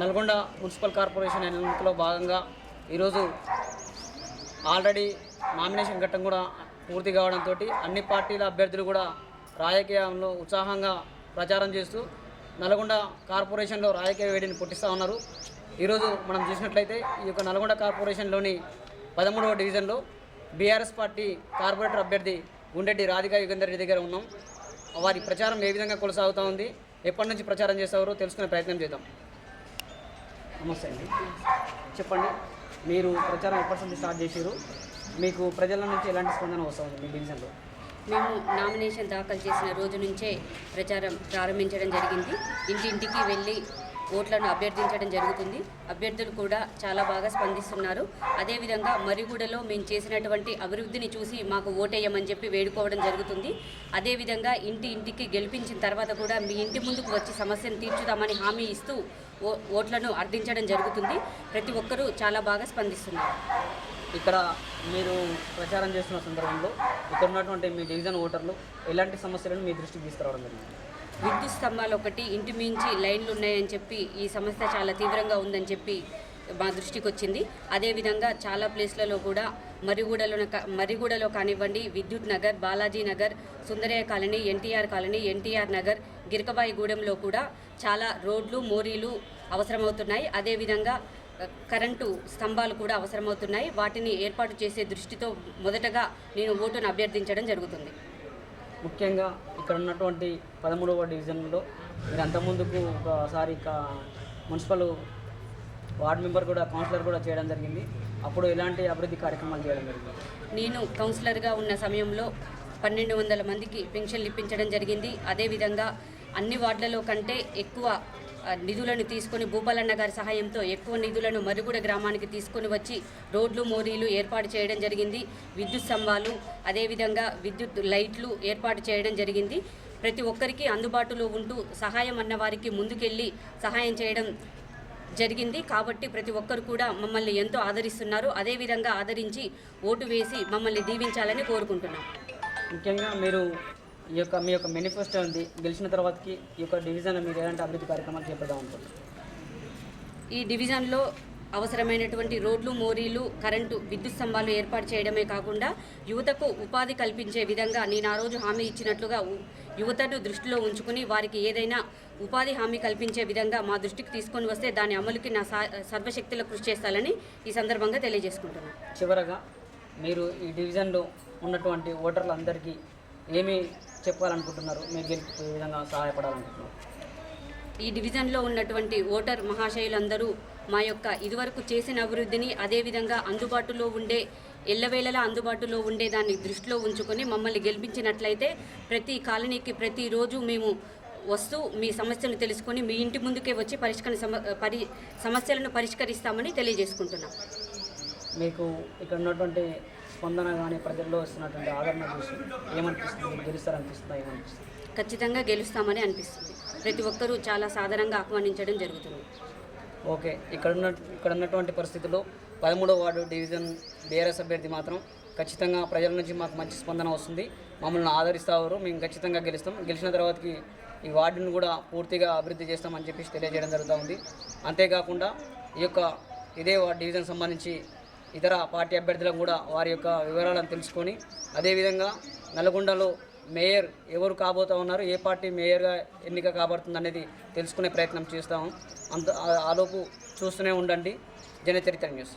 Nalgonda municipal corporation ఎన్నికలో భాగంగా ఈరోజు ఆల్రెడీ నామినేషన్ ఘట్టం కూడా పూర్తి కావడంతో అన్ని పార్టీల అభ్యర్థులు కూడా రాజకీయంలో ఉత్సాహంగా ప్రచారం చేస్తూ నల్గొండ కార్పొరేషన్లో రాజకీయ వేడిని పుట్టిస్తూ ఉన్నారు. ఈరోజు మనం చూసినట్లయితే ఈ యొక్క నల్గొండ కార్పొరేషన్లోని పదమూడవ డివిజన్లో బీఆర్ఎస్ పార్టీ కార్పొరేటర్ అభ్యర్థి గుండెడ్డి రాధికా యుగేందర్ రెడ్డి దగ్గర ఉన్నాం. వారి ప్రచారం ఏ విధంగా కొనసాగుతూ ఉంది? ఎప్పటి నుంచి ప్రచారం చేస్తారో తెలుసుకునే ప్రయత్నం చేద్దాం. నమస్తే అండి. చెప్పండి మీరు ప్రచారం ఎప్పటి నుంచి స్టార్ట్ చేశారు మీకు ప్రజల నుంచి ఎలాంటి స్పందన వస్తుంది మీ డివిజన్లో? మేము నామినేషన్ దాఖలు చేసిన రోజు నుంచే ప్రచారం ప్రారంభించడం జరిగింది. ఇంటింటికి వెళ్ళి ఓట్లను అభ్యర్థించడం జరుగుతుంది. అభ్యర్థులు కూడా చాలా బాగా స్పందిస్తున్నారు. అదేవిధంగా మరిగూడలో మేము చేసినటువంటి అభివృద్ధిని చూసి మాకు ఓటేయమని చెప్పి వేడుకోవడం జరుగుతుంది. అదేవిధంగా ఇంటి ఇంటికి గెలిపించిన తర్వాత కూడా మీ ఇంటి ముందుకు వచ్చి సమస్యను తీర్చుదామని హామీ ఇస్తూ ఓ ఓట్లను అర్థించడం జరుగుతుంది. ప్రతి ఒక్కరూ చాలా బాగా స్పందిస్తున్నారు. ఇక్కడ మీరు ప్రచారం చేస్తున్న సందర్భంలో ఇక్కడ ఉన్నటువంటి మీ డివిజన్ ఓటర్లు ఎలాంటి సమస్యలను మీ దృష్టికి తీసుకురావడం జరిగింది? విద్యుత్ స్తంభాలు ఒకటి ఇంటి మించి లైన్లు ఉన్నాయని చెప్పి ఈ సమస్య చాలా తీవ్రంగా ఉందని చెప్పి మా దృష్టికి వచ్చింది. అదేవిధంగా చాలా ప్లేస్లలో కూడా మరిగూడలో మరిగూడలో కానివ్వండి Vidyut Nagar Balaji Nagar Sundarayya colony NTR colony NTR Nagar గిరకబాయిగూడెంలో కూడా చాలా రోడ్లు మోరీలు అవసరమవుతున్నాయి. అదేవిధంగా కరెంటు స్తంభాలు కూడా అవసరమవుతున్నాయి. వాటిని ఏర్పాటు చేసే దృష్టితో మొదటగా నేను ఓటును అభ్యర్థించడం జరుగుతుంది. ముఖ్యంగా ఇక్కడ ఉన్నటువంటి పదమూడవ డివిజన్లో మీరు అంతకుముందుకు ఒకసారి మున్సిపల్ వార్డ్ మెంబర్ కూడా కౌన్సిలర్ కూడా చేయడం జరిగింది. అప్పుడు ఎలాంటి అభివృద్ధి కార్యక్రమాలు చేయడం జరిగింది? నేను కౌన్సిలర్గా ఉన్న సమయంలో పన్నెండు వందల మందికి పెన్షన్లు ఇప్పించడం జరిగింది. అదేవిధంగా అన్ని వార్డులలో కంటే ఎక్కువ నిధులను తీసుకొని భూపాలన్న గారి సహాయంతో ఎక్కువ నిధులను మరుగుడ గ్రామానికి తీసుకొని వచ్చి రోడ్లు మోరీలు ఏర్పాటు చేయడం జరిగింది. విద్యుత్ స్తంభాలు అదేవిధంగా విద్యుత్ లైట్లు ఏర్పాటు చేయడం జరిగింది. ప్రతి ఒక్కరికి అందుబాటులో ఉంటూ సహాయం అన్న వారికి ముందుకెళ్ళి సహాయం చేయడం జరిగింది. కాబట్టి ప్రతి ఒక్కరు కూడా మమ్మల్ని ఎంతో ఆదరిస్తున్నారు. అదేవిధంగా ఆదరించి ఓటు వేసి మమ్మల్ని దీవించాలని కోరుకుంటున్నాం. ముఖ్యంగా మీరు ఈ యొక్క మీ యొక్క మేనిఫెస్టో ఉంది. గెలిచిన తర్వాతకి ఈ యొక్క డివిజన్ మీరు ఎలాంటి అభివృద్ధి కార్యక్రమాలు చేపడదాం అనుకుంటున్నారు? ఈ డివిజన్లో అవసరమైనటువంటి రోడ్లు మోరీలు కరెంటు విద్యుత్ స్తంభాలు ఏర్పాటు చేయడమే కాకుండా యువతకు ఉపాధి కల్పించే విధంగా నేను ఆ రోజు హామీ ఇచ్చినట్లుగా యువతను దృష్టిలో ఉంచుకుని వారికి ఏదైనా ఉపాధి హామీ కల్పించే విధంగా మా దృష్టికి తీసుకొని వస్తే దాని అమలుకి నా సా సర్వశక్తుల కృషి చేస్తానని ఈ సందర్భంగా తెలియజేసుకుంటున్నాను. చివరగా మీరు ఈ డివిజన్లో ఉన్నటువంటి ఓటర్లందరికీ ఏమి చెప్పాలనుకుంటున్నారు? మీరు గెలిపే విధంగా సహాయపడాలనుకుంటున్నారు? ఈ డివిజన్లో ఉన్నటువంటి ఓటర్ మహాశయులందరూ మా యొక్క ఇదివరకు చేసిన అభివృద్ధిని అదేవిధంగా అందుబాటులో ఉండే ఎల్లవేళలా అందుబాటులో ఉండే దాన్ని దృష్టిలో ఉంచుకొని మమ్మల్ని గెలిపించినట్లయితే ప్రతి కాలనీకి ప్రతిరోజు మేము వస్తూ మీ సమస్యను తెలుసుకొని మీ ఇంటి ముందుకే వచ్చి పరిష్కరణ సమ పరి సమస్యలను పరిష్కరిస్తామని తెలియజేసుకుంటున్నాం. మీకు ఇక్కడ ఉన్నటువంటి స్పందన కానీ ప్రజల్లో వస్తున్నటువంటి ఆదరణ చూసి ఏమనిపిస్తుంది? గెలుస్తారనిపిస్తుందా? ఏమనిపిస్తుంది? ఖచ్చితంగా గెలుస్తామని అనిపిస్తుంది. ప్రతి ఒక్కరూ చాలా సాధారణంగా ఆహ్వానించడం జరుగుతుంది. ఓకే. ఇక్కడ ఉన్న ఇక్కడ ఉన్నటువంటి పరిస్థితుల్లో పదమూడవ వార్డు డివిజన్ బీఆర్ఎస్ అభ్యర్థి మాత్రం ఖచ్చితంగా ప్రజల నుంచి మాకు మంచి స్పందన వస్తుంది. మమ్మల్ని ఆదరిస్తారు మేము ఖచ్చితంగా గెలుస్తాం. గెలిచిన తర్వాతకి ఈ వార్డును కూడా పూర్తిగా అభివృద్ధి చేస్తామని చెప్పేసి తెలియజేయడం జరుగుతూ ఉంది. అంతేకాకుండా ఈ యొక్క ఇదే వార్డు డివిజన్ సంబంధించి ఇతర పార్టీ అభ్యర్థులకు కూడా వారి యొక్క వివరాలను తెలుసుకొని అదేవిధంగా నల్గొండలో మేయర్ ఎవరు కాబోతా ఉన్నారు ఏ పార్టీ మేయర్గా ఎన్నిక కాబడుతుంది అనేది తెలుసుకునే ప్రయత్నం చేస్తాము. అంత ఆలోపు చూస్తూనే ఉండండి. జనచరిత్ర న్యూస్.